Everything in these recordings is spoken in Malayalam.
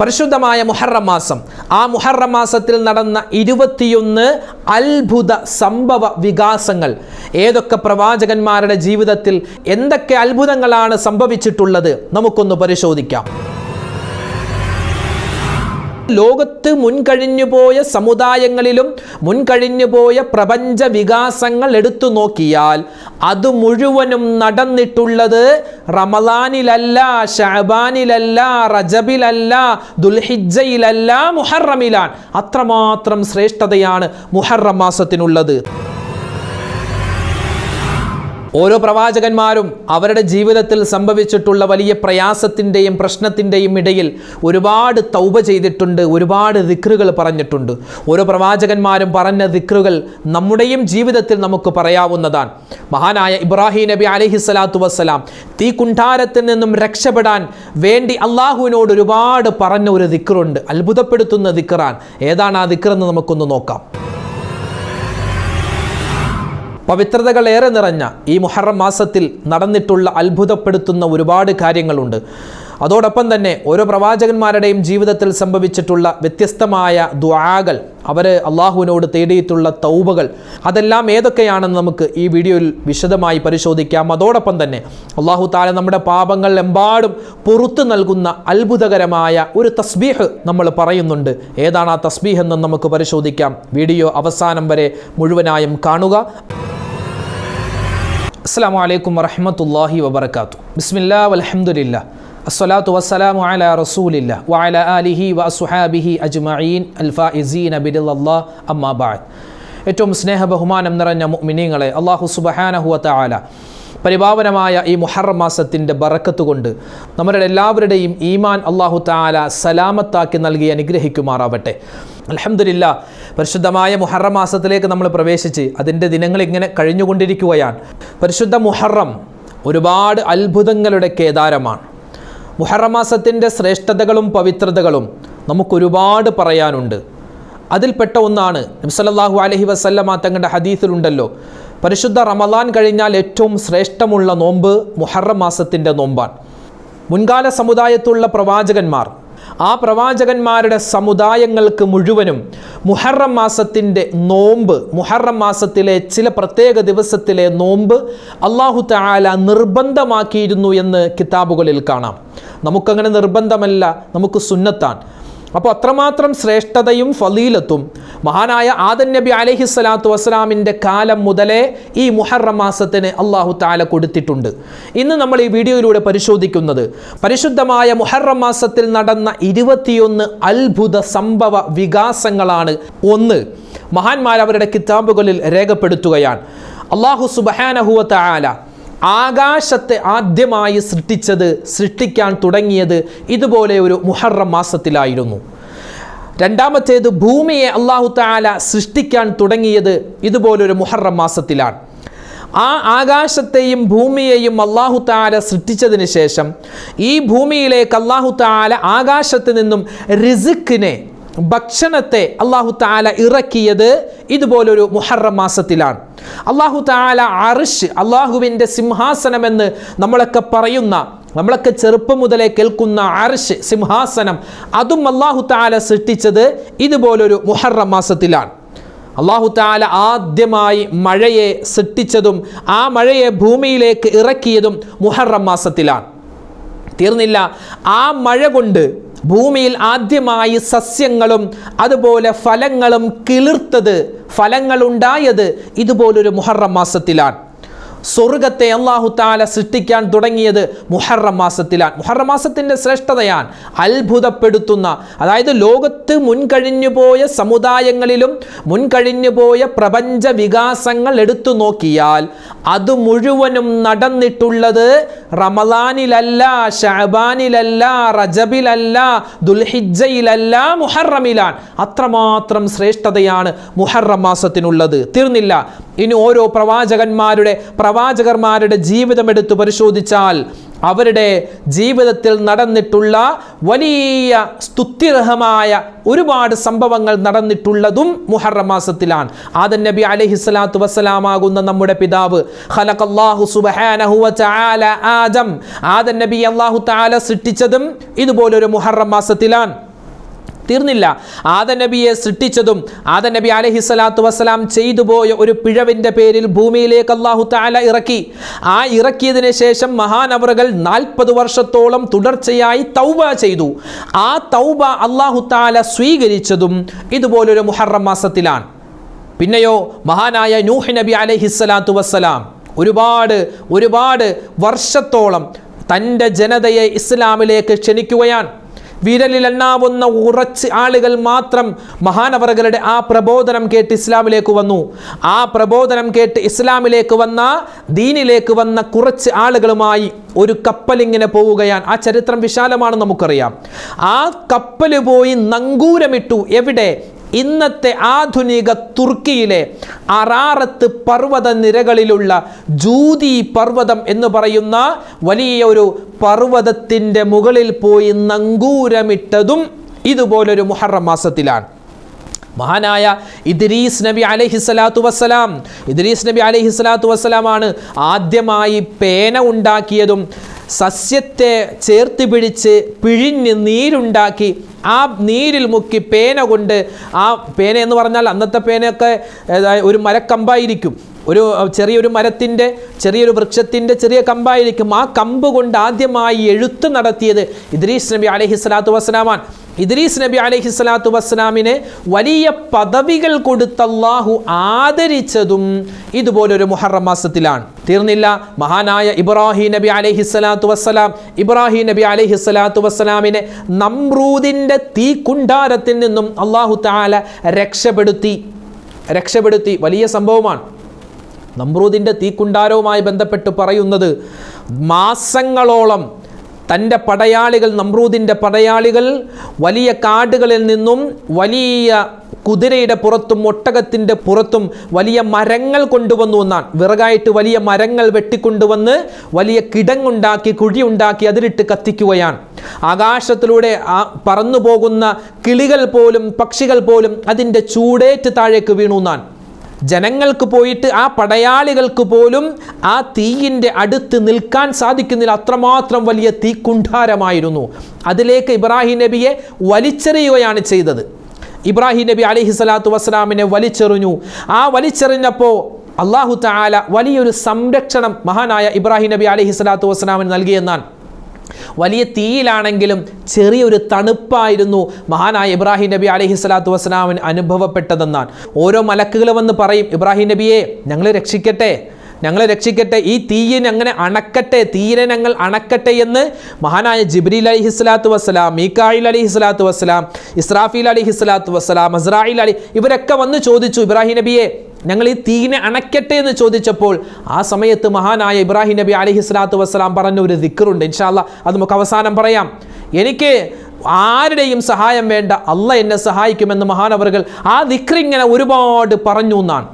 പരിശുദ്ധമായ മുഹറം മാസം. ആ മുഹറം മാസത്തിൽ നടന്ന ഇരുപത്തിയൊന്ന് അത്ഭുത സംഭവ വികാസങ്ങൾ. ഏതൊക്കെ പ്രവാചകന്മാരുടെ ജീവിതത്തിൽ എന്തൊക്കെ അത്ഭുതങ്ങളാണ് സംഭവിച്ചിട്ടുള്ളത്? നമുക്കൊന്ന് പരിശോധിക്കാം. ലോകത്ത് മുൻകഴിഞ്ഞു പോയ സമുദായങ്ങളിലും മുൻകഴിഞ്ഞു പോയ പ്രപഞ്ച വികാസങ്ങൾ എടുത്തു നോക്കിയാൽ അത് മുഴുവനും നടന്നിട്ടുള്ളത് റമലാനിലല്ല ഷഹബാനിലല്ല റജബിലല്ല ദുൽഹിജയിലല്ല മുഹറമിലാണ്. അത്രമാത്രം ശ്രേഷ്ഠതയാണ് മുഹറം മാസത്തിനുള്ളത്. ഓരോ പ്രവാചകന്മാരും അവരുടെ ജീവിതത്തിൽ സംഭവിച്ചിട്ടുള്ള വലിയ പ്രയാസത്തിന്റെയും പ്രശ്നത്തിന്റെയും ഇടയിൽ ഒരുപാട് തൗബ ചെയ്തിട്ടുണ്ട് ഒരുപാട് ദിക്റുകൾ പറഞ്ഞിട്ടുണ്ട്. ഓരോ പ്രവാചകന്മാരും പറഞ്ഞ ദിക്റുകൾ നമ്മുടെയും ജീവിതത്തിൽ നമുക്ക് പറയാവുന്നതാണ്. മഹാനായ ഇബ്രാഹിം നബി അലഹി സ്വലാത്തു വസ്സലാം തീ കുണ്ഠാരത്തിൽ നിന്നും രക്ഷപ്പെടാൻ വേണ്ടി അള്ളാഹുവിനോട് ഒരുപാട് പറഞ്ഞ ഒരു ദിക്റുണ്ട്. അത്ഭുതപ്പെടുത്തുന്ന ദിക്റാൻ ഏതാണ് ആ ദിക്റെന്ന് നമുക്കൊന്ന് നോക്കാം. പവിത്രതകൾ ഏറെ നിറഞ്ഞ ഈ മുഹറം മാസത്തിൽ നടന്നിട്ടുള്ള അത്ഭുതപ്പെടുത്തുന്ന ഒരുപാട് കാര്യങ്ങളുണ്ട്. അതോടൊപ്പം തന്നെ ഓരോ പ്രവാചകന്മാരുടെയും ജീവിതത്തിൽ സംഭവിച്ചിട്ടുള്ള വ്യത്യസ്തമായ ദ്വാകൾ അവർ അള്ളാഹുവിനോട് തേടിയിട്ടുള്ള തൗബകൾ അതെല്ലാം ഏതൊക്കെയാണെന്ന് നമുക്ക് ഈ വീഡിയോയിൽ വിശദമായി പരിശോധിക്കാം. അതോടൊപ്പം തന്നെ അള്ളാഹു താല നമ്മുടെ പാപങ്ങൾ എമ്പാടും പുറത്തു നൽകുന്ന അത്ഭുതകരമായ ഒരു തസ്ബീഹ് നമ്മൾ പറയുന്നുണ്ട്. ഏതാണ് ആ തസ്ബീഹ് എന്ന് നമുക്ക് പരിശോധിക്കാം. വീഡിയോ അവസാനം വരെ മുഴുവനായും കാണുക. അസ്സാം വലൈക്കും വറഹമത്തല്ലാഹി വബർക്കാത്തു ബിസ്മില്ലാ വലഹമുല്ല അസ്സലാത്തു വസ്സലാമു അല റസൂലില്ല വഅല ആലിഹി വസുഹാബിഹി അജ്മഈൻ അൽഫാഇസീൻ അബിദുല്ലാ അമ്മാ ബഅദ്. ഏറ്റവും സ്നേഹ ബഹുമാനം നിറഞ്ഞ മുഅ്മിനീങ്ങളെ അല്ലാഹു സുബ്ഹാനഹു വ തആല പരിപാവനമായ ഈ മുഹറം മാസത്തിന്റെ ബറക്കത്ത് കൊണ്ട് നമ്മുടെ എല്ലാവരുടെയും ഈമാൻ അള്ളാഹു താല സലാമത്താക്കി നൽകി അനുഗ്രഹിക്കുമാറാവട്ടെ. അലഹമില്ല പരിശുദ്ധമായ മുഹറം മാസത്തിലേക്ക് നമ്മൾ പ്രവേശിച്ച് അതിന്റെ ദിനങ്ങൾ ഇങ്ങനെ കഴിഞ്ഞുകൊണ്ടിരിക്കുകയാണ്. പരിശുദ്ധ മുഹറം ഒരുപാട് അത്ഭുതങ്ങളുടെ കേദാരമാണ്. മുഹറം മാസത്തിന്റെ ശ്രേഷ്ഠതകളും പവിത്രതകളും നമുക്കൊരുപാട് പറയാനുണ്ട്. അതിൽപ്പെട്ട ഒന്നാണ് നബ്സല്ലാഹു അലഹി വസല്ലമ തങ്ങളുടെ ഹദീസിലുണ്ടല്ലോ പരിശുദ്ധ റമലാൻ കഴിഞ്ഞാൽ ഏറ്റവും ശ്രേഷ്ഠമുള്ള നോമ്പ് മുഹറം മാസത്തിന്റെ നോമ്പാണ്. മുൻകാല സമുദായത്തുള്ള പ്രവാചകന്മാർ ആ പ്രവാചകന്മാരുടെ സമുദായങ്ങൾക്ക് മുഴുവനും മുഹറം മാസത്തിന്റെ നോമ്പ് മുഹറം മാസത്തിലെ ചില പ്രത്യേക ദിവസത്തിലെ നോമ്പ് അള്ളാഹു താല നിർബന്ധമാക്കിയിരുന്നു എന്ന് കിതാബുകളിൽ കാണാം. നമുക്കങ്ങനെ നിർബന്ധമല്ല നമുക്ക് സുന്നത്താൻ അപ്പോൾ അത്രമാത്രം ശ്രേഷ്ഠതയും ഫലീലത്തും മഹാനായ ആദൻ നബി അലഹി സ്വലാത്തു വസ്സലാമിന്റെ കാലം മുതലേ ഈ മുഹറം മാസത്തിന് അള്ളാഹു താല കൊടുത്തിട്ടുണ്ട്. ഇന്ന് നമ്മൾ ഈ വീഡിയോയിലൂടെ പരിശോധിക്കുന്നത് പരിശുദ്ധമായ മുഹറം മാസത്തിൽ നടന്ന ഇരുപത്തിയൊന്ന് അത്ഭുത സംഭവ വികാസങ്ങളാണ്. ഒന്ന് മഹാന്മാർ അവരുടെ കിതാബുകളിൽ രേഖപ്പെടുത്തുകയാണ്. അള്ളാഹു സുബഹാനഹുവ താല ആകാശത്തെ ആദ്യമായി സൃഷ്ടിച്ചത് സൃഷ്ടിക്കാൻ തുടങ്ങിയത് ഇതുപോലെ ഒരു മുഹറം മാസത്തിലായിരുന്നു. രണ്ടാമത്തേത് ഭൂമിയെ അള്ളാഹു താല സൃഷ്ടിക്കാൻ തുടങ്ങിയത് ഇതുപോലൊരു മുഹറം മാസത്തിലാണ്. ആ ആകാശത്തെയും ഭൂമിയെയും അള്ളാഹു താല സൃഷ്ടിച്ചതിന് ശേഷം ഈ ഭൂമിയിലേക്ക് അള്ളാഹു താല ആകാശത്ത് നിന്നും റിസിക്കിനെ ഭക്ഷണത്തെ അള്ളാഹു താല ഇറക്കിയത് ഇതുപോലൊരു മുഹറം മാസത്തിലാണ്. അള്ളാഹു താല അറിഷ് അള്ളാഹുവിന്റെ സിംഹാസനമെന്ന് നമ്മളൊക്കെ പറയുന്ന നമ്മളൊക്കെ ചെറുപ്പം മുതലേ കേൾക്കുന്ന അർഷ് സിംഹാസനം അതും അള്ളാഹു താല സൃഷ്ടിച്ചത് ഇതുപോലൊരു മുഹറം മാസത്തിലാണ്. അള്ളാഹു താല ആദ്യമായി മഴയെ സൃഷ്ടിച്ചതും ആ മഴയെ ഭൂമിയിലേക്ക് ഇറക്കിയതും മുഹറം മാസത്തിലാണ്. തീർന്നില്ല ആ മഴ കൊണ്ട് ഭൂമിയിൽ ആദ്യമായി സസ്യങ്ങളും അതുപോലെ ഫലങ്ങളും കിളിർത്തത് ഫലങ്ങളുണ്ടായത് ഇതുപോലൊരു മുഹറം മാസത്തിലാണ്. സ്വർഗത്തെ അള്ളാഹു താല സൃഷ്ടിക്കാൻ തുടങ്ങിയത് മുഹറം മാസത്തിലാണ്. മുഹറം മാസത്തിന്റെ ശ്രേഷ്ഠതയാണ് അത്ഭുതപ്പെടുത്തുന്ന അതായത് ലോകത്ത് മുൻകഴിഞ്ഞു പോയ സമുദായങ്ങളിലും മുൻകഴിഞ്ഞു പോയ പ്രപഞ്ച വികാസങ്ങൾ എടുത്തു നോക്കിയാൽ അത് മുഴുവനും നടന്നിട്ടുള്ളത് റമലാനിലല്ല ഷഹബാനിലല്ല റജബിലല്ല ദുൽഹിജയിലല്ല മുഹറമിലാണ്. അത്രമാത്രം ശ്രേഷ്ഠതയാണ് മുഹറം മാസത്തിനുള്ളത്. തീർന്നില്ല. ഇനി ഓരോ പ്രവാചകന്മാരുടെ പ്രവാചകന്മാരുടെ ജീവിതം എടുത്തു പരിശോധിച്ചാൽ അവരുടെ ജീവിതത്തിൽ നടന്നിട്ടുള്ള വലിയ സ്തുത്യർഹമായ ഒരുപാട് സംഭവങ്ങൾ നടന്നിട്ടുള്ളതും മുഹറം മാസത്തിലാണ്. ആദൻ നബി അലൈഹി സ്വലാത്തു വസ്സലാമാകുന്ന നമ്മുടെ പിതാവ്. ആദം. ആദൻ നബി അള്ളാഹു താല സൃഷ്ടിച്ചതും ഇതുപോലൊരു മുഹറം മാസത്തിലാണ്. തീർന്നില്ല. ആദ നബിയെ സൃഷ്ടിച്ചതും ആദ നബി അലഹി സ്വലാത്തു വസ്സലാം ചെയ്തു പോയ ഒരു പിഴവിന്റെ പേരിൽ ഭൂമിയിലേക്ക് അള്ളാഹു താല ഇറക്കി. ആ ഇറക്കിയതിന് ശേഷം മഹാനവറുകൾ നാൽപ്പത് വർഷത്തോളം തുടർച്ചയായി തൗബ ചെയ്തു. ആ തൗബ അള്ളാഹു താല സ്വീകരിച്ചതും ഇതുപോലൊരു മുഹറം മാസത്തിലാണ്. പിന്നെയോ മഹാനായ നൂഹ് നബി അലഹിസ്സലാത്തു വസ്സലാം ഒരുപാട് ഒരുപാട് വർഷത്തോളം തന്റെ ജനതയെ ഇസ്ലാമിലേക്ക് ക്ഷണിക്കുകയാണ്. വിരലിലെണ്ണാവുന്ന ഉറച്ച് ആളുകൾ മാത്രം മഹാനവറുകളുടെ ആ പ്രബോധനം കേട്ട് ഇസ്ലാമിലേക്ക് വന്നു. ആ പ്രബോധനം കേട്ട് ഇസ്ലാമിലേക്ക് വന്ന ദീനിലേക്ക് വന്ന കുറച്ച് ആളുകളുമായി ഒരു കപ്പലിങ്ങനെ പോവുകയാണ്. ആ ചരിത്രം വിശാലമാണ് നമുക്കറിയാം. ആ കപ്പൽ പോയി നങ്കൂരമിട്ടു. എവിടെ? ഇന്നത്തെ ആധുനിക തുർക്കിയിലെ അറാറത്ത് പർവത നിരകളിലുള്ള ജൂതി പർവതം എന്ന് പറയുന്ന വലിയ ഒരു പർവതത്തിന്റെ മുകളിൽ പോയി നങ്കൂരമിട്ടതും ഇതുപോലൊരു മുഹറം മാസത്തിലാണ്. മഹാനായ ഇദ്രീസ് നബി അലഹി സ്വലാത്തു വസ്സലാം. ഇദ്രീസ് നബി അലഹി സ്വലാത്തു വസ്സലാമാണ് ആദ്യമായി പേന ഉണ്ടാക്കിയതും സസ്യത്തെ ചേർത്ത് പിടിച്ച് പിഴിഞ്ഞ് നീരുണ്ടാക്കി ആ നീരിൽ മുക്കി പേന കൊണ്ട് ആ പേന എന്ന് പറഞ്ഞാൽ അന്നത്തെ പേനയൊക്കെ ഒരു മരക്കമ്പായിരിക്കും. ഒരു ചെറിയൊരു മരത്തിന്റെ ചെറിയൊരു വൃക്ഷത്തിന്റെ ചെറിയ കമ്പായിരിക്കും. ആ കമ്പ് കൊണ്ട് ആദ്യമായി എഴുത്ത് നടത്തിയത് ഇദ്രീസ് നബി അലഹി സ്വലാത്തു വസ്സലാമാണ്. ഇദ്രീസ് നബി അലൈഹി സ്വലാത്തു വസ്സലാമിനെ വലിയ പദവികൾ കൊടുത്ത അള്ളാഹു ആദരിച്ചതും ഇതുപോലൊരു മുഹറം മാസത്തിലാണ്. തീർന്നില്ല. മഹാനായ ഇബ്രാഹിം നബി അലൈഹി സ്വലാത്തു വസ്സലാം ഇബ്രാഹിം നബി അലൈഹി സ്വലാത്തു വസ്സലാമിനെ നമ്രൂദിന്റെ തീ കുണ്ടാരത്തിൽ നിന്നും അള്ളാഹു താല രക്ഷപ്പെടുത്തി രക്ഷപ്പെടുത്തി. വലിയ സംഭവമാണ്. നമ്രൂദിന്റെ തീക്കുണ്ടാരവുമായി ബന്ധപ്പെട്ട് പറയുന്നത് മാസങ്ങളോളം തന്റെ പടയാളികൾ നമ്രൂദിന്റെ പടയാളികൾ വലിയ കാടുകളിൽ നിന്നും വലിയ കുതിരയുടെ പുറത്തും ഒട്ടകത്തിന്റെ പുറത്തും വലിയ മരങ്ങൾ കൊണ്ടുവന്നു എന്നാണ്. വിറകായിട്ട് വലിയ മരങ്ങൾ വെട്ടിക്കൊണ്ടുവന്ന് വലിയ കിടങ്ങുണ്ടാക്കി കുഴിയുണ്ടാക്കി അതിലിട്ട് കത്തിക്കുകയാണ്. ആകാശത്തിലൂടെ ആ പറന്നു പോകുന്ന കിളികൾ പോലും പക്ഷികൾ പോലും അതിന്റെ ചൂടേറ്റ് താഴേക്ക് വീണു എന്നാണ്. ജനങ്ങൾക്ക് പോയിട്ട് ആ പടയാളികൾക്ക് പോലും ആ തീയിന്റെ അടുത്ത് നിൽക്കാൻ സാധിക്കുന്നില്ല. അത്രമാത്രം വലിയ തീക്കുണ്ഠാരമായിരുന്നു അതിലേക്ക് ഇബ്രാഹിം നബിയെ വലിച്ചെറിയുകയാണ് ചെയ്തത്. ഇബ്രാഹിം നബി അലഹി സ്വലാത്തു വസ്സലാമിനെ വലിച്ചെറിഞ്ഞു. ആ വലിച്ചെറിഞ്ഞപ്പോൾ അള്ളാഹു താല വലിയൊരു സംരക്ഷണം മഹാനായ ഇബ്രാഹിം നബി അലഹി സ്വലാത്തു വസ്സലാമിന് നൽകിയെന്നാണ്. വലിയ തീയിലാണെങ്കിലും ചെറിയൊരു തണുപ്പായിരുന്നു മഹാനായ ഇബ്രാഹിം നബി അലഹി സ്വലാത്തു വസ്സലാമിന് അനുഭവപ്പെട്ടതെന്നാണ്. ഓരോ മലക്കുകൾ വന്ന് പറയും ഇബ്രാഹിം നബിയെ ഞങ്ങളെ രക്ഷിക്കട്ടെ. ഞങ്ങളെ രക്ഷിക്കട്ടെ ഈ തീയെ അങ്ങനെ അണക്കട്ടെ തീയിനെ ഞങ്ങൾ അണക്കട്ടെ എന്ന് മഹാനായ ജിബ്രീൽ അലി ഹിസ്ലാത്തു വസ്സലാം മീക്കായിൽ അലി ഹിസ്ലാത്തു വസ്സലാം ഇസ്രാഫീൽ അലി ഹിസ്ലാത്തു വസ്സലാം അസ്രായിൽ അലി ഇവരൊക്കെ വന്ന് ചോദിച്ചു ഇബ്രാഹിം നബിയെ ഞങ്ങൾ ഈ തീനെ അണക്കട്ടെ എന്ന് ചോദിച്ചപ്പോൾ ആ സമയത്ത് മഹാനായ ഇബ്രാഹിം നബി അലഹി സ്വലാത്തു വസ്സലാം പറഞ്ഞ ഒരു ദിക്കറുണ്ട് ഇൻഷാല്ല അത് നമുക്ക് അവസാനം പറയാം. എനിക്ക് ആരുടെയും സഹായം വേണ്ട അല്ല എന്നെ സഹായിക്കുമെന്ന് മഹാനവറുകൾ ആ ദിക്റിങ്ങനെ ഒരുപാട് പറഞ്ഞു എന്നാണ്.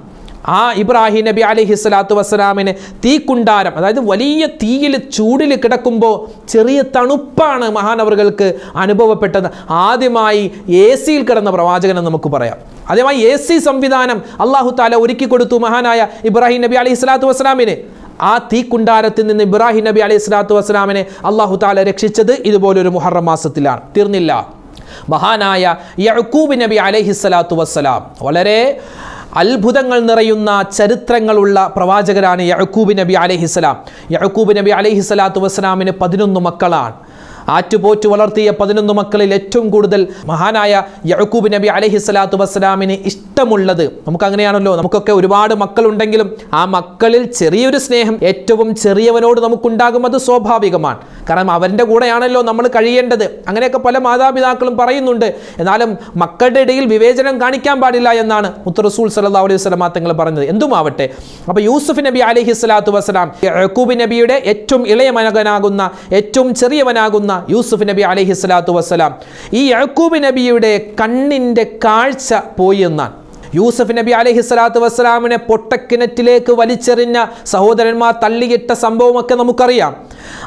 ആ ഇബ്രാഹിം നബി അലൈഹി സ്വലാത്തു വസ്സലാമിന് തീക്കുണ്ടാരം അതായത് വലിയ തീയിൽ ചൂടിൽ കിടക്കുമ്പോൾ ചെറിയ തണുപ്പാണ് മഹാനവറുകൾക്ക് അനുഭവപ്പെട്ടത്. ആദ്യമായി എ സിയിൽ കിടന്ന പ്രവാചകനെന്ന് നമുക്ക് പറയാം. ആദ്യമായി എ സി സംവിധാനം അള്ളാഹു താല ഒരുക്കി കൊടുത്തു മഹാനായ ഇബ്രാഹിം നബി അലൈഹി സ്വലാത്തു വസ്സലാമിന്. ആ തീക്കുണ്ടാരത്തിൽ നിന്ന് ഇബ്രാഹിം നബി അലൈഹി സ്വലാത്തു വസ്സലാമിനെ അള്ളാഹു താല രക്ഷിച്ചത് ഇതുപോലൊരു മുഹറം മാസത്തിലാണ്. തീർന്നില്ല. മഹാനായ യഅക്കൂബ് നബി അലൈഹി സ്വലാത്തു വസ്സലാം വളരെ അത്ഭുതങ്ങൾ നിറയുന്ന ചരിത്രങ്ങളുള്ള പ്രവാചകരാണ് യഹക്കൂബ് നബി അലഹിസ്സലാം. യഹക്കൂബ് നബി അലൈഹിസ്സലാത്തു വസ്സലാമിന് പതിനൊന്ന് മക്കളാണ്. ആറ്റുപോറ്റ് വളർത്തിയ പതിനൊന്ന് മക്കളിൽ ഏറ്റവും കൂടുതൽ മഹാനായ യഹക്കൂബ് നബി അലഹി സ്വലാത്തു വസ്സലാമിന് ഇഷ്ടമുള്ളത്. നമുക്ക് അങ്ങനെയാണല്ലോ നമുക്കൊക്കെ ഒരുപാട് മക്കളുണ്ടെങ്കിലും ആ മക്കളിൽ ചെറിയൊരു സ്നേഹം ഏറ്റവും ചെറിയവനോട് നമുക്കുണ്ടാകും. അത് സ്വാഭാവികമാണ്. കാരണം അവന്റെ കൂടെയാണല്ലോ നമ്മൾ കഴിയേണ്ടത്. അങ്ങനെയൊക്കെ പല മാതാപിതാക്കളും പറയുന്നുണ്ട്. എന്നാലും മക്കളുടെ ഇടയിൽ വിവേചനം കാണിക്കാൻ പാടില്ല എന്നാണ് മുത്തറസൂൽ സല്ലാ അലൈഹി സ്വലമാ തങ്ങൾ പറഞ്ഞത്. എന്തുമാവട്ടെ? അപ്പോൾ യൂസുഫ് നബി അലഹി സ്വലാത്തു വസ്സലാം യഹൂബ് നബിയുടെ ഏറ്റവും ഇളയ മകനാകുന്ന ഏറ്റവും ചെറിയവനാകുന്ന യൂസുഫ് നബി അലഹി സ്വലാത്തു വസ്സലാം. ഈ യാക്കൂബ് നബിയുടെ കണ്ണിന്റെ കാഴ്ച പോയി എന്നാണ്. യൂസഫ് നബി അലഹി സ്വലാത്തു വസ്സലാമിനെ പൊട്ടക്കിണറ്റിലേക്ക് വലിച്ചെറിഞ്ഞ സഹോദരന്മാർ തള്ളിയിട്ട സംഭവമൊക്കെ നമുക്കറിയാം.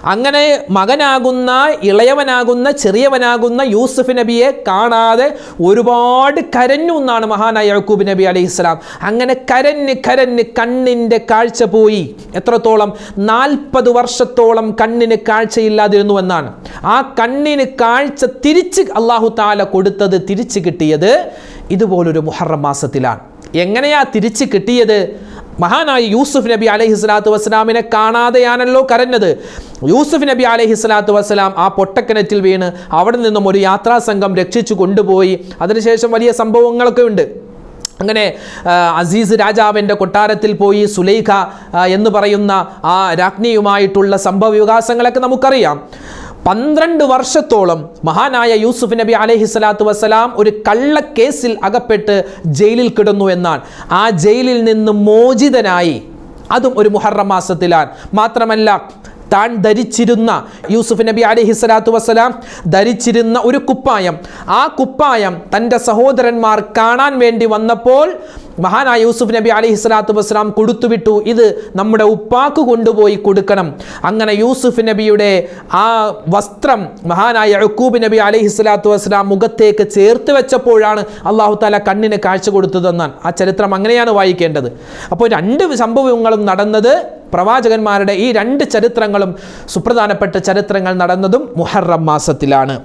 അങ്ങനെ മകനാകുന്ന ഇളയവനാകുന്ന ചെറിയവനാകുന്ന യൂസഫ് നബിയെ കാണാതെ ഒരുപാട് കരഞ്ഞു എന്നാണ് മഹാനായ യഴക്കൂബ് നബി അലൈഹി സ്വലാം. അങ്ങനെ കരഞ്ഞ് കരഞ്ഞ് കണ്ണിന്റെ കാഴ്ച പോയി. എത്രത്തോളം? നാൽപ്പത് വർഷത്തോളം കണ്ണിന് കാഴ്ചയില്ലാതിരുന്നു എന്നാണ്. ആ കണ്ണിന് കാഴ്ച തിരിച്ച് അള്ളാഹു താല കൊടുത്തത് തിരിച്ചു കിട്ടിയത് ഇതുപോലൊരു മുഹറം മാസത്തിലാണ്. എങ്ങനെയാ തിരിച്ചു കിട്ടിയത്? മഹാനായ യൂസുഫ് നബി അലൈഹി സ്വലാത്തു വസ്സലാമിനെ കാണാതെയാണല്ലോ കരഞ്ഞത്. യൂസുഫ് നബി അലൈഹി സ്വലാത്തു വസ്സലാം ആ പൊട്ടക്കിണറ്റിൽ വീണ് അവിടെ നിന്നും ഒരു യാത്രാ സംഘം രക്ഷിച്ചു കൊണ്ടുപോയി. അതിനുശേഷം വലിയ സംഭവങ്ങളൊക്കെ ഉണ്ട്. അങ്ങനെ അസീസ് രാജാവിന്റെ കൊട്ടാരത്തിൽ പോയി സുലൈഖ എന്ന് പറയുന്ന ആ രാജ്ഞിയുമായിട്ടുള്ള സംഭവ വികാസങ്ങളൊക്കെ നമുക്കറിയാം. പന്ത്രണ്ട് വർഷത്തോളം മഹാനായ യൂസുഫ് നബി അലഹി സ്വലാത്തു വസ്സലാം ഒരു കള്ളക്കേസിൽ അകപ്പെട്ട് ജയിലിൽ കിടന്നു എന്നാണ്. ആ ജയിലിൽ നിന്ന് മോചിതനായി. അതും ഒരു മുഹറം മാസത്തിലാണ്. മാത്രമല്ല താൻ ധരിച്ചിരുന്ന യൂസുഫ് നബി അലഹി സ്വലാത്തു വസ്സലാം ധരിച്ചിരുന്ന ഒരു കുപ്പായം. ആ കുപ്പായം തന്റെ സഹോദരന്മാർ കാണാൻ വേണ്ടി വന്നപ്പോൾ മഹാനായ യൂസുഫ് നബി അലി ഹിസ്ലാത്തു വസ്സലാം കൊടുത്തുവിട്ടു. ഇത് നമ്മുടെ ഉപ്പാക്ക് കൊണ്ടുപോയി കൊടുക്കണം. അങ്ങനെ യൂസുഫ് നബിയുടെ ആ വസ്ത്രം മഹാനായ അക്കൂബ് നബി അലി ഹിസ്ലാത്തു വസ്സലാം മുഖത്തേക്ക് ചേർത്ത് വെച്ചപ്പോഴാണ് അള്ളാഹു താല കണ്ണിന് കാഴ്ച കൊടുത്തതെന്നാണ്. ആ ചരിത്രം അങ്ങനെയാണ് വായിക്കേണ്ടത്. അപ്പോൾ രണ്ട് സംഭവങ്ങളും നടന്നത് പ്രവാചകന്മാരുടെ ഈ രണ്ട് ചരിത്രങ്ങളും സുപ്രധാനപ്പെട്ട ചരിത്രങ്ങൾ നടന്നതും മുഹറം മാസത്തിലാണ്.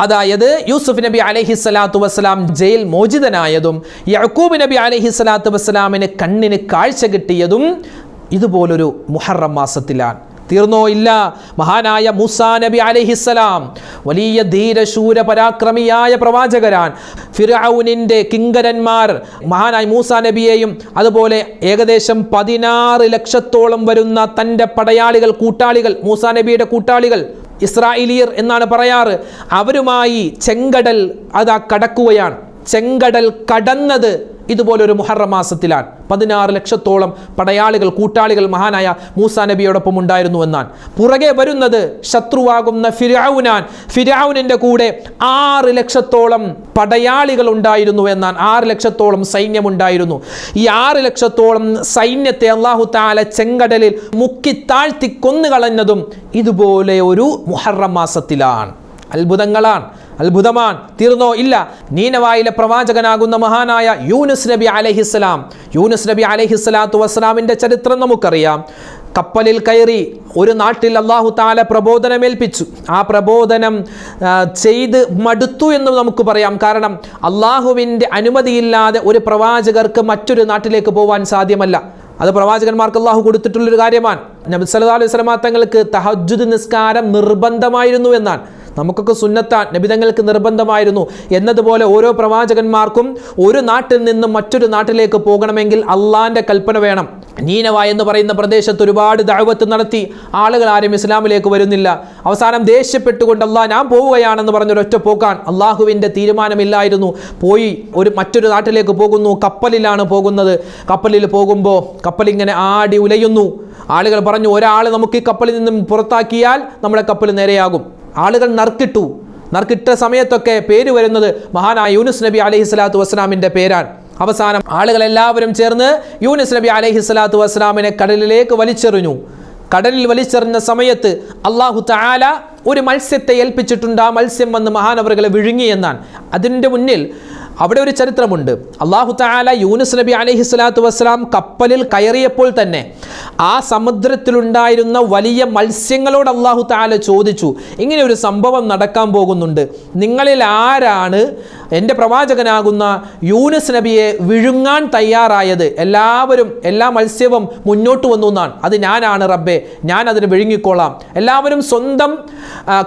അതായത് യൂസുഫ് നബി അലഹി സ്വലാത്തു വസ്സലാം ജയിൽ മോചിതനായതും യക്കൂബ് നബി അലഹി സ്വലാത്തു വസ്സലാമിന് കണ്ണിന് കാഴ്ച കിട്ടിയതും ഇതുപോലൊരു മുഹറം മാസത്തിലാണ്. തീർന്നോ ഇല്ല? മഹാനായ മുസാ നബി അലൈഹിസ്സലാം വലിയ ധീരശൂര പരാക്രമിയായ പ്രവാചകരാൻ ഫിറൌനിന്റെ കിങ്കരന്മാർ മഹാനായ മൂസാ നബിയെയും അതുപോലെ ഏകദേശം പതിനാറ് ലക്ഷത്തോളം വരുന്ന തന്റെ പടയാളികൾ കൂട്ടാളികൾ മൂസാ നബിയുടെ കൂട്ടാളികൾ ഇസ്രായേലിയർ എന്നാണ് പറയാറ്. അവരുമായി ചെങ്കടൽ അതാ കടക്കുകയാണ്. ചെങ്കടൽ കടന്നത് ഇതുപോലൊരു മുഹറം മാസത്തിലാണ് പതിനാറ് ലക്ഷത്തോളം പടയാളികൾ കൂട്ടാളികൾ മഹാനായ മൂസാ നബിയോടൊപ്പം ഉണ്ടായിരുന്നു എന്നാണ്. പുറകെ വരുന്നത് ശത്രുവാകുന്ന ഫിരാവുനാൻ ഫിരാവുനിന്റെ കൂടെ ആറ് ലക്ഷത്തോളം പടയാളികൾ ഉണ്ടായിരുന്നു എന്നാണ്. ആറ് ലക്ഷത്തോളം സൈന്യമുണ്ടായിരുന്നു. ഈ ആറ് ലക്ഷത്തോളം സൈന്യത്തെ അള്ളാഹു താല ചെങ്കടലിൽ മുക്കി താഴ്ത്തി കൊന്നുകളഞ്ഞതും ഇതുപോലെ ഒരു മുഹറം മാസത്തിലാണ്. അത്ഭുതങ്ങളാണ്. അത്ഭുതമാണ് തീർന്നോ? ഇല്ല. നീനവായിലെ പ്രവാചകനാകുന്ന മഹാനായ യൂനുസ് നബി അലഹിസ്സലാം യൂനുസ് നബി അലഹിസ്സലാത്തു വസ്സലാമിന്റെ ചരിത്രം നമുക്കറിയാം. കപ്പലിൽ കയറി ഒരു നാട്ടിൽ അള്ളാഹു താല പ്രബോധനമേൽപ്പിച്ചു. ആ പ്രബോധനം ചെയ്ത് മടുത്തു എന്ന് നമുക്ക് പറയാം. കാരണം അള്ളാഹുവിന്റെ അനുമതിയില്ലാതെ ഒരു പ്രവാചകർക്ക് മറ്റൊരു നാട്ടിലേക്ക് പോകാൻ സാധ്യമല്ല. അത് പ്രവാചകന്മാർക്ക് അള്ളാഹു കൊടുത്തിട്ടുള്ളൊരു കാര്യമാണ്. നബി സല്ലല്ലാഹു അലൈഹി വസല്ലമ തങ്ങൾക്ക് തഹജ്ജുദ് നിസ്കാരം നിർബന്ധമായിരുന്നു എന്നാണ്. നമുക്കൊക്കെ സുന്നത്താൻ നബിതങ്ങൾക്ക് നിർബന്ധമായിരുന്നു. എന്നതുപോലെ ഓരോ പ്രവാചകന്മാർക്കും ഒരു നാട്ടിൽ നിന്നും മറ്റൊരു നാട്ടിലേക്ക് പോകണമെങ്കിൽ അള്ളാന്റെ കൽപ്പന വേണം. നീനവ എന്ന് പറയുന്ന പ്രദേശത്ത് ഒരുപാട് ദഅവത്ത് നടത്തി. ആളുകൾ ആരും ഇസ്ലാമിലേക്ക് വരുന്നില്ല. അവസാനം ദേഷ്യപ്പെട്ടുകൊണ്ട് അള്ളാഹ് ഞാൻ പോവുകയാണെന്ന് പറഞ്ഞൊരൊറ്റ പോക്കാൻ അള്ളാഹുവിന്റെ തീരുമാനമില്ലായിരുന്നു. പോയി ഒരു മറ്റൊരു നാട്ടിലേക്ക് പോകുന്നു. കപ്പലിലാണ് പോകുന്നത്. കപ്പലിൽ പോകുമ്പോൾ കപ്പലിങ്ങനെ ആടി ഉലയുന്നു. ആളുകൾ പറഞ്ഞു ഒരാൾ നമുക്ക് ഈ കപ്പലിൽ നിന്നും പുറത്താക്കിയാൽ നമ്മുടെ കപ്പൽ നേരെയാകും. ആളുകൾ നറുക്കിട്ടു. നറുക്കിട്ട സമയത്തൊക്കെ പേര് വരുന്നത് മഹാനായ യൂനുസ് നബി അലൈഹി സ്വലാത്തു വസ്സലാമിന്റെ പേരാണ്. അവസാനം ആളുകളെല്ലാവരും ചേർന്ന് യൂനുസ് നബി അലൈഹി സ്വലാത്തു വസ്സലാമിനെ കടലിലേക്ക് വലിച്ചെറിഞ്ഞു. കടലിൽ വലിച്ചെറിഞ്ഞ സമയത്ത് അള്ളാഹു താല ഒരു മത്സ്യത്തെ ഏൽപ്പിച്ചിട്ടുണ്ട്. ആ മത്സ്യം വന്ന് മഹാനവറുകളെ വിഴുങ്ങി എന്നാണ്. അതിന്റെ മുന്നിൽ അവിടെ ഒരു ചരിത്രമുണ്ട്. അള്ളാഹു താല യൂനുസ് നബി അലഹി സ്വലാത്തു വസ്സലാം കപ്പലിൽ കയറിയപ്പോൾ തന്നെ ആ സമുദ്രത്തിലുണ്ടായിരുന്ന വലിയ മത്സ്യങ്ങളോട് അള്ളാഹു താല ചോദിച്ചു ഇങ്ങനെ ഒരു സംഭവം നടക്കാൻ പോകുന്നുണ്ട്. നിങ്ങളിൽ ആരാണ് എന്റെ പ്രവാചകനാകുന്ന യൂനസ് നബിയെ വിഴുങ്ങാൻ തയ്യാറായത്? എല്ലാവരും എല്ലാ മത്സ്യവും മുന്നോട്ട് വന്നു എന്നാണ്. അത് ഞാനാണ് റബ്ബെ ഞാൻ അതിന് വിഴുങ്ങിക്കോളാം. എല്ലാവരും സ്വന്തം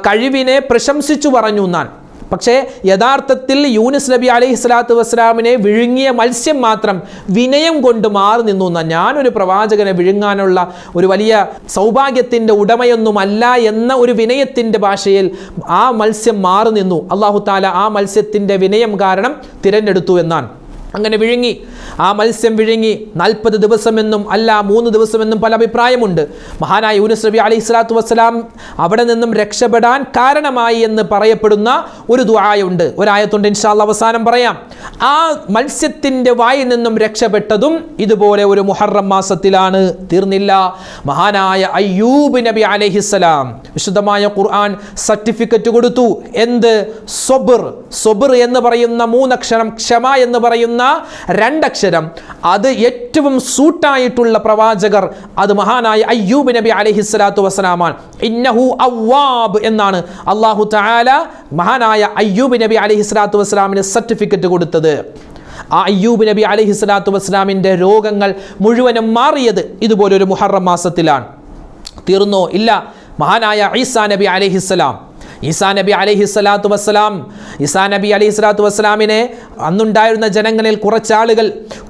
കഴിവിനെ പ്രശംസിച്ചു പറഞ്ഞു എന്നാണ്. പക്ഷേ യഥാർത്ഥത്തിൽ യൂനിസ് നബി അലൈഹി സ്വലാത്തു വസ്സലാമിനെ വിഴുങ്ങിയ മത്സ്യം മാത്രം വിനയം കൊണ്ട് മാറി നിന്നു എന്ന ഞാനൊരു പ്രവാചകനെ വിഴുങ്ങാനുള്ള ഒരു വലിയ സൗഭാഗ്യത്തിന്റെ ഉടമയൊന്നുമല്ല എന്ന ഒരു വിനയത്തിന്റെ ഭാഷയിൽ ആ മത്സ്യം മാറി നിന്നു. അള്ളാഹു താല ആ മത്സ്യത്തിന്റെ വിനയം കാരണം തിരഞ്ഞെടുത്തു എന്നാണ്. അങ്ങനെ വിഴുങ്ങി. ആ മത്സ്യം വിഴുങ്ങി. നാൽപ്പത് ദിവസമെന്നും അല്ല മൂന്ന് ദിവസമെന്നും പല അഭിപ്രായമുണ്ട്. മഹാനായ യൂനസ് നബി അലൈഹി സ്വലാത്തു വസ്സലാം അവിടെ നിന്നും രക്ഷപ്പെടാൻ കാരണമായി എന്ന് പറയപ്പെടുന്ന ഒരു ദുആയുണ്ട്. ഒരായത്തുണ്ട് ഇൻഷാല്ല അവസാനം പറയാം. ആ മത്സ്യത്തിന്റെ വായിൽ നിന്നും രക്ഷപ്പെട്ടതും ഇതുപോലെ ഒരു മുഹറം മാസത്തിലാണ്. തീർന്നില്ല. മഹാനായ അയ്യൂബ് നബി അലഹിസ്സലാം വിശുദ്ധമായ ഖുർആൻ സർട്ടിഫിക്കറ്റ് കൊടുത്തു. എന്ത്? സൊബിർ. സൊബിർ എന്ന് പറയുന്ന മൂന്നക്ഷരം ക്ഷമ എന്ന് പറയുന്ന രണ്ടക്ഷരം. അത് ഏറ്റവും സൂട്ടായിട്ടുള്ള പ്രവാചകർ അത് മഹാനായ അയ്യൂബ് നബി അലഹിസ്ലാത്തു വസ്സലാമാണ്. ഇന്നഹു അവ്വാബ് എന്നാണ് അള്ളാഹു താല മഹാനായ അയ്യൂബ് നബി അലഹിസ്ലാത്തു വസ്സലാമിന് സർട്ടിഫിക്കറ്റ് കൊടുത്തത്. ആ അയ്യൂബ് നബി അലഹി സ്വലാത്തു വസ്സലാമിന്റെ രോഗങ്ങൾ മുഴുവനും മാറിയത് ഇതുപോലൊരു മുഹറം മാസത്തിലാണ്. തീർന്നോ? ഇല്ല. മഹാനായ ഈസാ നബി അലഹിസ്സലാം ഈസാ നബി അലൈഹി സ്വലാത്തു വസ്സലാം. ഈസാ നബി അലൈഹി സ്വലാത്തു വസ്സലാമിനെ അന്നുണ്ടായിരുന്ന ജനങ്ങളിൽ കുറച്ചാളുകൾ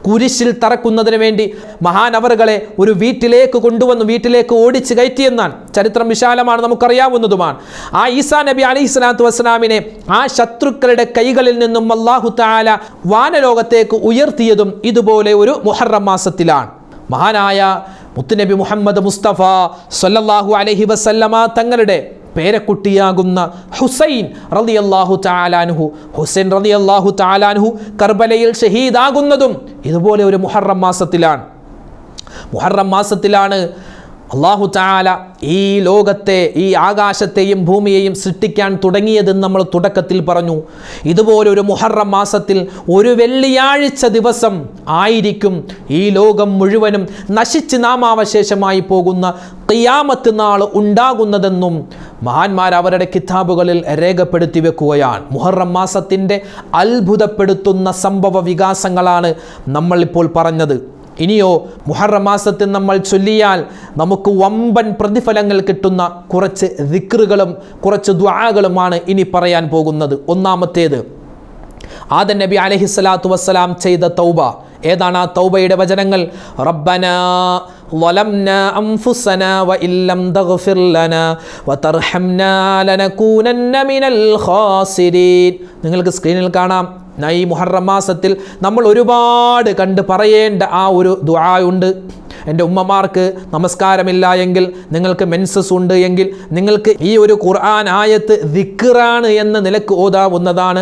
കുരിശിൽ തറക്കുന്നതിന് വേണ്ടി മഹാനവറുകളെ ഒരു വീട്ടിലേക്ക് കൊണ്ടുവന്നു വീട്ടിലേക്ക് ഓടിച്ച് കയറ്റിയെന്നാണ് ചരിത്രം വിശാലമാണ് നമുക്കറിയാവുന്നതുമാണ്. ആ ഈസാ നബി അലൈഹി സ്വലാത്തു വസ്സലാമിനെ ആ ശത്രുക്കളുടെ കൈകളിൽ നിന്നും അള്ളാഹു താല വാനലോകത്തേക്ക് ഉയർത്തിയതും ഇതുപോലെ ഒരു മുഹറം മാസത്തിലാണ്. മഹാനായ മുത്തുനബി മുഹമ്മദ് മുസ്തഫ സല്ലല്ലാഹു അലഹി വസല്ലമ തങ്ങളുടെ പേരക്കുട്ടിയാകുന്ന ഹുസൈൻ റതി അള്ളാഹു താലാൻഹു ഹുസൈൻ റതി അള്ളാഹു താലാൻഹു കർബലയിൽ ഷഹീദാകുന്നതും ഇതുപോലെ ഒരു മുഹറം മാസത്തിലാണ്. മുഹറം മാസത്തിലാണ് അള്ളാഹു താല ഈ ലോകത്തെ ഈ ആകാശത്തെയും ഭൂമിയെയും സൃഷ്ടിക്കാൻ തുടങ്ങിയതെന്ന് നമ്മൾ തുടക്കത്തിൽ പറഞ്ഞു. ഇതുപോലൊരു മുഹറം മാസത്തിൽ ഒരു വെള്ളിയാഴ്ച ദിവസം ആയിരിക്കും ഈ ലോകം മുഴുവനും നശിച്ച് നാമാവശേഷമായി പോകുന്ന ഖിയാമത്ത് നാൾ ഉണ്ടാകുന്നതെന്നും മഹാന്മാർ അവരുടെ കിതാബുകളിൽ രേഖപ്പെടുത്തി വെക്കുകയാണ്. മുഹറം മാസത്തിന്റെ അത്ഭുതപ്പെടുത്തുന്ന സംഭവ വികാസങ്ങളാണ് നമ്മളിപ്പോൾ പറഞ്ഞത്. ഇനിയോ മുഹറം മാസത്തിൽ നമ്മൾ ചൊല്ലിയാൽ നമുക്ക് വമ്പൻ പ്രതിഫലങ്ങൾ കിട്ടുന്ന കുറച്ച് ദിക്റുകളും കുറച്ച് ദ്വാകളുമാണ് ഇനി പറയാൻ പോകുന്നത് ഒന്നാമത്തേത് ആദൻ നബി അലഹി സ്വലാത്തു വസ്സലാം ചെയ്ത തൗബ ഏതാണ് ആ തൗബയുടെ വചനങ്ങൾ റബ്ബന ظلمنا أنفسنا وإن لم تغفر لنا وترحمنا لنكونن من الخاسرين നിങ്ങൾക്ക് സ്ക്രീനിൽ കാണാം ഞാൻ ഈ മുഹറം മാസത്തിൽ നമ്മൾ ഒരുപാട് കണ്ട് പറയേണ്ട ആ ഒരു ദുആയുണ്ട് എന്റെ ഉമ്മമാർക്ക് നമസ്കാരമില്ല എങ്കിൽ നിങ്ങൾക്ക് മെൻസസ് ഉണ്ട് എങ്കിൽ നിങ്ങൾക്ക് ഈ ഒരു ഖുർആൻ ആയത്ത് ദിക്കറാണ് എന്ന നിലയ്ക്ക് ഓതാവുന്നതാണ്.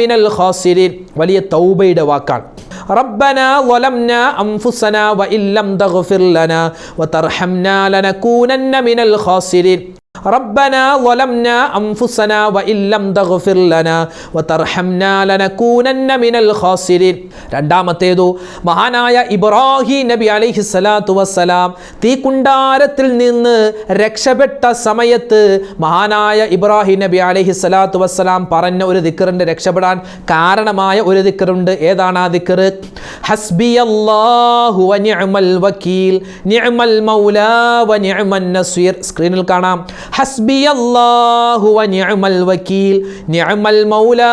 മിനൽ വലിയ തൗബയുടെ വാക്കാണ്. റബ്ബന വലംന അംഫുസന വ ഇല്ലം തഗ്ഫിർ ലന മിനൽ ഖാസിരീൻ. ربنا ظلمنا أنفسنا وإن لم تغفر لنا وترحمنا لنكونن من الخاسرين രണ്ടാമത്തേതു മഹാനായ ഇബ്രാഹിം നബി അലൈഹി സ്വലാത്തു വസ്സലാം തീക്കുണ്ടാരത്തിൽ നിന്ന് രക്ഷപ്പെട്ട സമയത്ത് മഹാനായ ഇബ്രാഹിം നബി അലൈഹി സ്വലാത്തു വസ്സലാം പറഞ്ഞ ഒരു ദിക്കറിൻ്റെ രക്ഷപ്പെടാൻ കാരണമായ ഒരു ദിക്കറുണ്ട് ഏതാണ് ആ ദിക്കറ് ഹസ്ബി അല്ലാഹു വ നിഅമൽ വക്കീൽ നിഅമൽ മൗലാ വ നിഅമൻ നസീർ സ്ക്രീനിൽ കാണാം ഹസ്ബി മൗലാ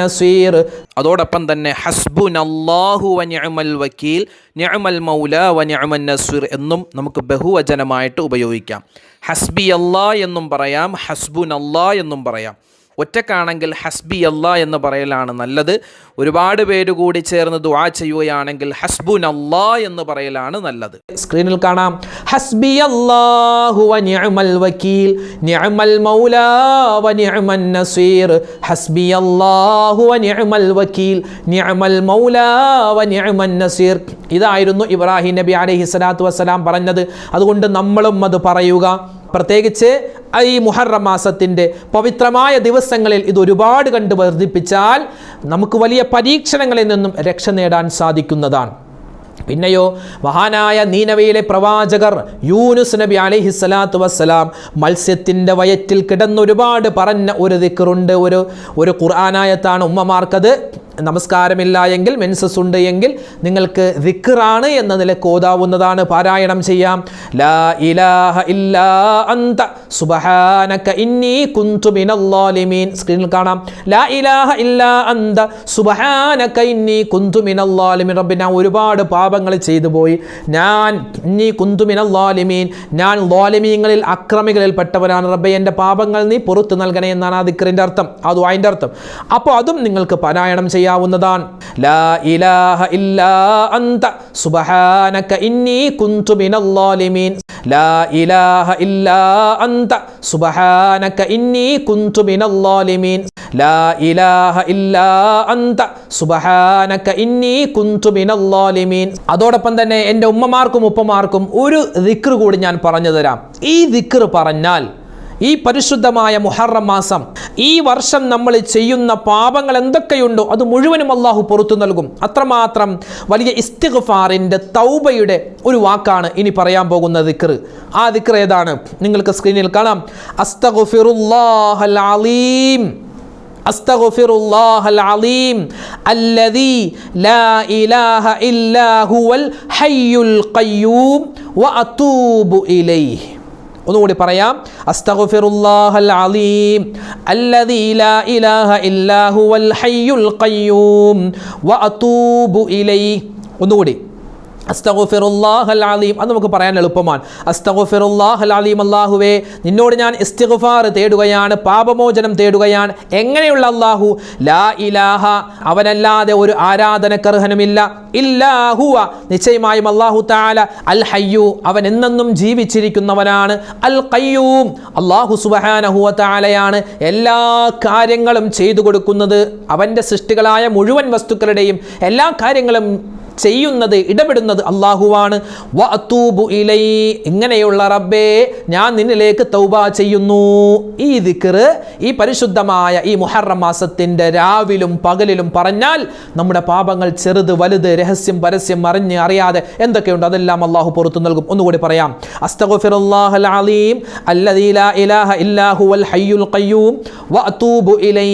നസീർ. അതോടൊപ്പം തന്നെ ഹസ്ബുൻ അല്ലാഹു വ നിഅമൽ വക്കീൽ നിഅമൽ മൗല വ നിഅമൻ നസീർ എന്നും നമുക്ക് ബഹുവചനമായിട്ട് ഉപയോഗിക്കാം. ഹസ്ബി അല്ലാ എന്നും പറയാം ഹസ്ബുൻ അല്ലാ എന്നും പറയാം. ഒറ്റക്കാണെങ്കിൽ ഹസ്ബി അല്ല എന്ന് പറയലാണ് നല്ലത്. ഒരുപാട് പേര് കൂടി ചേർന്ന് ദുആ ചെയ്യുകയാണെങ്കിൽ ഹസ്ബുൻ അല്ലാ എന്ന് പറയലാണ് നല്ലത്. സ്ക്രീനിൽ കാണാം. ഹസ്ബി അല്ലാഹു വ നിഅമൽ വകീൽ നിഅമൽ മൗലാ വ നസീർ. ഹസ്ബി അല്ലാഹു വ നിഅമൽ വകീൽ നിഅമൽ മൗലാ വ നസീർ. ഇതായിരുന്നു ഇബ്രാഹിം നബി അലൈഹി സ്വലാത്തു വസ്സലാം പറഞ്ഞത്. അതുകൊണ്ട് നമ്മളും അത് പറയുക. പ്രത്യേകിച്ച് ഈ മുഹറം മാസത്തിന്റെ പവിത്രമായ ദിവസങ്ങളിൽ ഇത് ഒരുപാട് കണ്ട് വർദ്ധിപ്പിച്ചാൽ നമുക്ക് വലിയ പരീക്ഷണങ്ങളിൽ നിന്നും രക്ഷ നേടാൻ സാധിക്കുന്നതാണ്. പിന്നെയോ മഹാനായ നീനവയിലെ പ്രവാചകർ യൂനുസ് നബി അലഹി സ്വലാത്തു വസ്സലാം മത്സ്യത്തിന്റെ വയറ്റിൽ കിടന്നൊരുപാട് പറഞ്ഞ ഒരു ദിക്കറുണ്ട് ഒരു ഒരു ഖുർആനായത്താണ് ഉമ്മമാർക്കത്. നമസ്കാരമില്ല എങ്കിൽ മെൻസസ് ഉണ്ട് എങ്കിൽ നിങ്ങൾക്ക് ദിക്കറാണ് എന്ന നിലയ്ക്ക് ഓതാവുന്നതാണ് പാരായണം ചെയ്യാം. ലാ ഇലാഹ ഇല്ലാ അന്ത സുബ്ഹാനക ഇന്നി കുന്തു മിനല്ലാലിമീൻ. സ്ക്രീനിൽ കാണാം. ലാ ഇലാഹ ഇല്ലാ അന്ത സുബ്ഹാനക ഇന്നി കുന്തു മിനല്ലാലിമീൻ. റബ്ബി ഞാൻ ഒരുപാട് പാപങ്ങൾ ചെയ്തു പോയി. ഞാൻ ഇന്നി കുന്തു മിനല്ലാലിമീൻ. ഞാൻ ലോലിമീങ്ങളിൽ അക്രമികളിൽ പെട്ടവനാണ്. റബ്ബെ എന്റെ പാപങ്ങൾ നീ പുറത്തു നൽകണേ എന്നാണ് ആ ദിക്റിന്റെ അർത്ഥം. അതും അതിന്റെ അർത്ഥം. അപ്പോൾ അതും നിങ്ങൾക്ക് പാരായണം ചെയ്യാവുന്നതാണ് ലാ ഇലാഹ സുബ്ഹാനക ഇന്നി കുന്തു ലാ ഇലാഹ സുബ്ഹാനക ഇന്നി കുന്തു ലാ ഇലാഹ സുബ്ഹാനക ഇന്നി കുന്തു അതോടൊപ്പം തന്നെ എന്റെ ഉമ്മമാർക്കും ഉപ്പമാർക്കും ഒരു ദിക്ർ കൂടി ഞാൻ പറഞ്ഞു തരാം. ഈ ദിക്ർ പറഞ്ഞാൽ ഈ പരിശുദ്ധമായ മുഹറം മാസം ഈ വർഷം നമ്മൾ ചെയ്യുന്ന പാപങ്ങൾ എന്തൊക്കെയുണ്ടോ അത് മുഴുവനും അള്ളാഹു പുറത്തു നൽകും അത്രമാത്രം വലിയ ഇസ്തിഗ്ഫാറിൻ്റെ തൗബയുടെ ഒരു വാക്കാണ് ഇനി പറയാൻ പോകുന്ന ദിക്ർ ആ ദിക്ർ ഏതാണ് നിങ്ങൾക്ക് സ്ക്രീനിൽ കാണാം അസ്തഗുഫിറുല്ലാഹൽ അലീം أستغفر الله العظيم الذي لا إله إلا هو الحي القيوم وأتوب إليه ഒന്നുകൂടി പറയാം. അസ്തഗ്ഫിറുല്ലാഹൽ അലീം. അല്ലദീ ലാ ഇലാഹ ഇല്ലാ ഹുവൽ ഹയ്യുൽ ഖയ്യൂം. ഒന്നുകൂടി. അസ്തഗുഫിറുല്ലാഹൽ അലീം. അത് നമുക്ക് പറയാൻ എളുപ്പമാണ്. അസ്തഗുഫിറുല്ലാഹൽ അള്ളാഹുവേ നിന്നോട് ഞാൻ ഇസ്തിഗ്ഫാർ തേടുകയാണ് പാപമോചനം തേടുകയാണ്. എങ്ങനെയുള്ള അള്ളാഹു ലാ ഇലാഹ അവനല്ലാതെ ഒരു ആരാധനക്കർഹനുമില്ല. ഇല്ലാഹുവ നിശ്ചയമായും അള്ളാഹു താല അൽ ഹയ്യു അവൻ എന്നെന്നും ജീവിച്ചിരിക്കുന്നവനാണ്. അൽ ഖയ്യൂം അള്ളാഹു സുബഹാനഹുവ താലയാണ് എല്ലാ കാര്യങ്ങളും ചെയ്തു കൊടുക്കുന്നത്. അവന്റെ സൃഷ്ടികളായ മുഴുവൻ വസ്തുക്കളുടെയും എല്ലാ കാര്യങ്ങളും ചെയ്യുന്നത് ഇടപെടുന്നത് അള്ളാഹുവാണ് ഇലൈ. ഇങ്ങനെയുള്ള റബ്ബേ ഞാൻ നിന്നിലേക്ക് തൗബ ചെയ്യുന്നു. ഈ ദിക്കറ് ഈ പരിശുദ്ധമായ ഈ മുഹറം മാസത്തിന്റെ രാവിലും പകലിലും പറഞ്ഞാൽ നമ്മുടെ പാപങ്ങൾ ചെറുത് വലുത് രഹസ്യം പരസ്യം അറിഞ്ഞ് അറിയാതെ എന്തൊക്കെയുണ്ട് അതെല്ലാം അള്ളാഹു പുറത്തു നൽകും. ഒന്നുകൂടി പറയാം. ഇലാഹ ഹയ്യുൽ ഖയ്യൂം. ഇലൈ.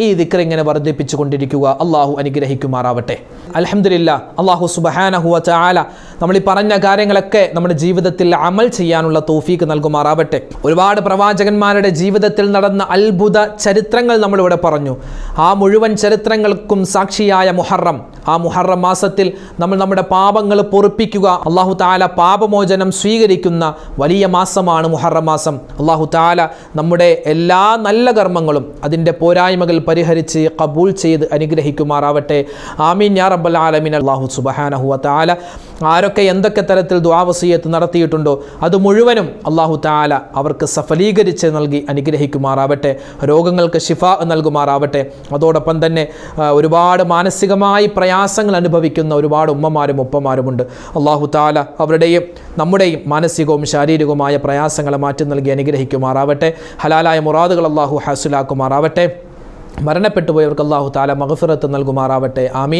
ഈ ദിക്ർ ഇങ്ങനെ വർദ്ധിപ്പിച്ചു കൊണ്ടിരിക്കുക അള്ളാഹു അനുഗ്രഹിക്കുമാറാവട്ടെ. അൽഹംദുലില്ലാ. അള്ളാഹു സുബഹാനഹുവ ചാല നമ്മൾ ഈ പറഞ്ഞ കാര്യങ്ങളൊക്കെ നമ്മുടെ ജീവിതത്തിൽ അമൽ ചെയ്യാനുള്ള തോഫീക്ക് നൽകുമാറാവട്ടെ. ഒരുപാട് പ്രവാചകന്മാരുടെ ജീവിതത്തിൽ നടന്ന അത്ഭുത ചരിത്രങ്ങൾ നമ്മളിവിടെ പറഞ്ഞു. ആ മുഴുവൻ ചരിത്രങ്ങൾക്കും സാക്ഷിയായ മുഹറം. ആ മുഹറം മാസത്തിൽ നമ്മൾ നമ്മുടെ പാപങ്ങൾ പൊറുപ്പിക്കുക. അള്ളാഹു താല പാപമോചനം സ്വീകരിക്കുന്ന വലിയ മാസമാണ് മുഹറം മാസം. അള്ളാഹു താല നമ്മുടെ എല്ലാ നല്ല കർമ്മങ്ങളും അതിന്റെ പോരായ്മകൾ പരിഹരിച്ച് കബൂൽ ചെയ്ത് അനുഗ്രഹിക്കുമാറാവട്ടെ. ആമീൻ യാ റബ്ബൽ ആലമീൻ. അള്ളാഹു സുബഹാനഹുവ താല ആരൊക്കെ എന്തൊക്കെ തരത്തിൽ ദ്വാവസീയത്ത് നടത്തിയിട്ടുണ്ടോ അത് മുഴുവനും അള്ളാഹു താല അവർക്ക് സഫലീകരിച്ച് നൽകി അനുഗ്രഹിക്കുമാറാവട്ടെ രോഗങ്ങൾക്ക് ശിഫ നൽകുമാറാവട്ടെ. അതോടൊപ്പം തന്നെ ഒരുപാട് മാനസികമായി പ്രയാസങ്ങൾ അനുഭവിക്കുന്ന ഒരുപാട് ഉമ്മമാരും ഉപ്പമാരുമുണ്ട്. അള്ളാഹു താല അവരുടെയും നമ്മുടെയും മാനസികവും ശാരീരികവുമായ പ്രയാസങ്ങളെ മാറ്റി നൽകി അനുഗ്രഹിക്കുമാറാവട്ടെ. ഹലാലായ മുറാദുകൾ അള്ളാഹു ഹാസുലാക്കുമാറാവട്ടെ. മരണപ്പെട്ടുപോയവർക്ക് അള്ളാഹു താല മഹഫിറത്ത് നൽകുമാറാവട്ടെ. ആമീൻ.